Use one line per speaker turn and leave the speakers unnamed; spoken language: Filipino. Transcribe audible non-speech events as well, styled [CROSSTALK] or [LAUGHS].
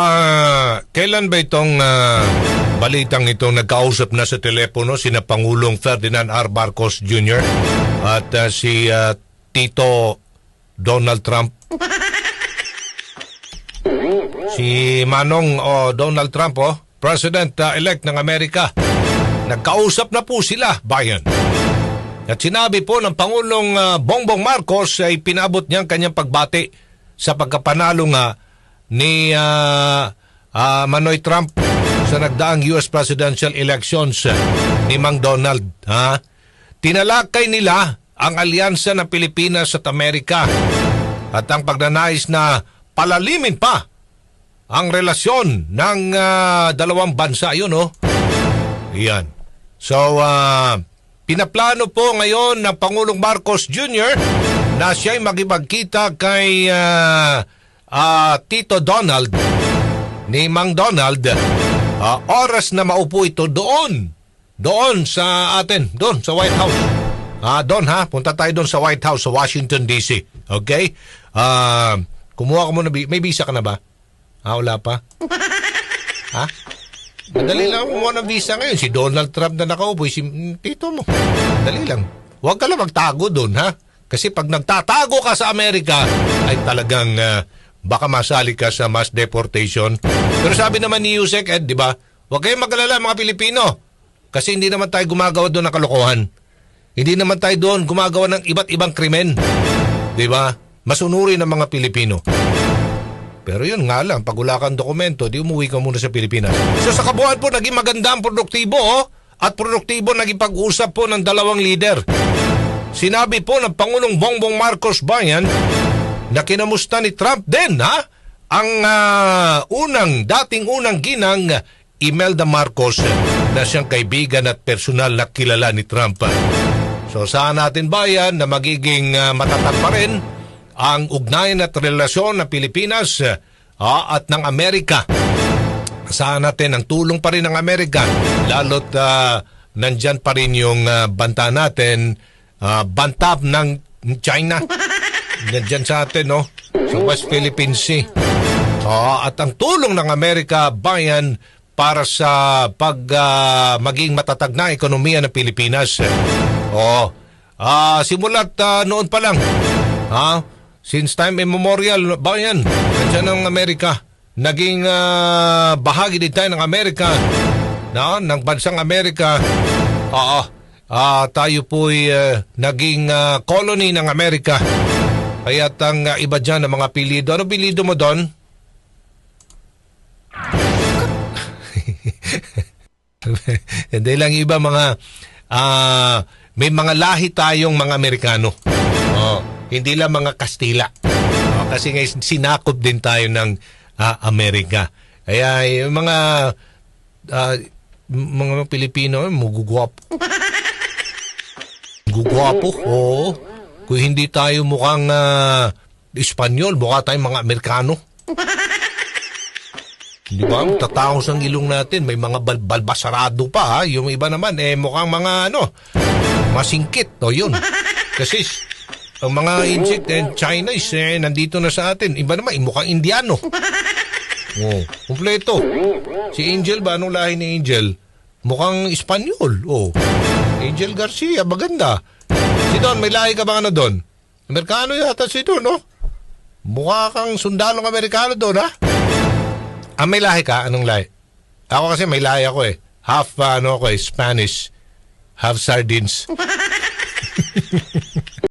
Ah, kailan ba itong ah, balitang itong nagkausap na sa telepono sina Pangulong Ferdinand R. Marcos Jr. at ah, si ah, Tito Donald Trump? [LAUGHS] Si Manong oh, Donald Trump, oh, President-elect ng Amerika. Nagkausap na po sila, bayan. At sinabi po ng Pangulong ah, Bongbong Marcos ay pinabot niyang kanyang pagbati sa pagkapanalo nga ni ah, ah, Manoy Trump sa nagdaang US presidential elections ni Mang Donald. Ha? Tinalakay nila ang alyansa ng Pilipinas at Amerika at ang pagnanais na palalimin pa ang relasyon ng ah, dalawang bansa. Yun, oh. Yan. So, ah, pinaplano po ngayon ng Pangulong Marcos Jr. na siya'y magipagkita kay ah, ah, Tito Donald ni Mang Donald ah, oras na maupo ito doon. Doon sa atin, doon sa White House. Ah, doon ha, punta tayo doon sa White House sa Washington DC. Okay? Ah, kumuha ka muna, may visa ka na ba? Ah, wala pa? [LAUGHS] ha? Madali lang kumuha ng visa ngayon. Si Donald Trump na nakaupo, si tito mo. Dali lang. Huwag ka lang magtago doon, ha? Kasi pag nagtatago ka sa Amerika, ay talagang ah, baka masali ka sa mass deportation. Pero sabi naman ni Yusek Ed, di ba? Huwag kayong magalala mga Pilipino. Kasi hindi naman tayo gumagawa doon ng kalokohan. Hindi naman tayo doon gumagawa ng iba't ibang krimen. Di ba? Masunuri ng mga Pilipino. Pero yun nga lang, pag wala kang dokumento, di umuwi ka muna sa Pilipinas. So sa kabuuan po, naging maganda ang produktibo oh, at produktibo naging pag-usap po ng dalawang leader. Sinabi po ng Pangulong Bongbong Marcos Bayan na kinamusta ni Trump din ha ang ah, unang, dating unang ginang Imelda Marcos na siyang kaibigan at personal na kilala ni Trump. So saan natin bayan na magiging ah, matatag pa rin ang ugnayan at relasyon ng Pilipinas ah, at ng Amerika. Saan natin ang tulong pa rin ng Amerika lalo't ah, nandyan pa rin yung ah, banta natin, ah, bantap ng China. [LAUGHS] Nandyan sa atin, no? Sa West Philippine Sea. Ah, at ang tulong ng Amerika bayan para sa pag ah, maging matatag na ekonomiya ng Pilipinas. Oh, ah simulat ah, noon pa lang. Ha? Since time immemorial bayan, nandiyan ang Amerika. Naging ah, bahagi din tayo ng Amerika. Na, ng bansang Amerika. Oo. Ah, tayo po'y ah, naging ah, colony ng Amerika. Kaya ang ah, iba dyan ng mga pilido. Ano pilido mo doon? [LAUGHS] Hindi lang iba mga ah, may mga lahi tayong mga Amerikano. Oh, hindi lang mga Kastila. Oh, kasi nga sinakop din tayo ng ah, Amerika. Kaya yung mga ah, m- mga Pilipino, eh, mugugwapo. [LAUGHS] Gugwapo, oo. Kung hindi tayo mukhang ah, Espanyol, mukha tayong mga Amerikano. [LAUGHS] Di ba? Tatangos ang ilong natin. May mga bal- balbasarado pa ha. Yung iba naman, eh mukhang mga ano, masingkit. O yun. [LAUGHS] Kasi ang mga Egypt and Chinese, eh, nandito na sa atin. Iba naman, eh, mukhang Indiano. [LAUGHS] Oh, kumpleto. Si Angel ba? Anong lahi ni Angel? Mukhang Espanyol. Oh. Angel Garcia, maganda. Si Don, may lahi ka ba ano Don? Amerikano yata si Don, no? Mukha kang sundalong Amerikano Don, ha? Ah, may lahi ka? Anong lahi? Ako kasi may lahi ako eh. Half, ah, ano ako eh, Spanish. Half sardines. [LAUGHS]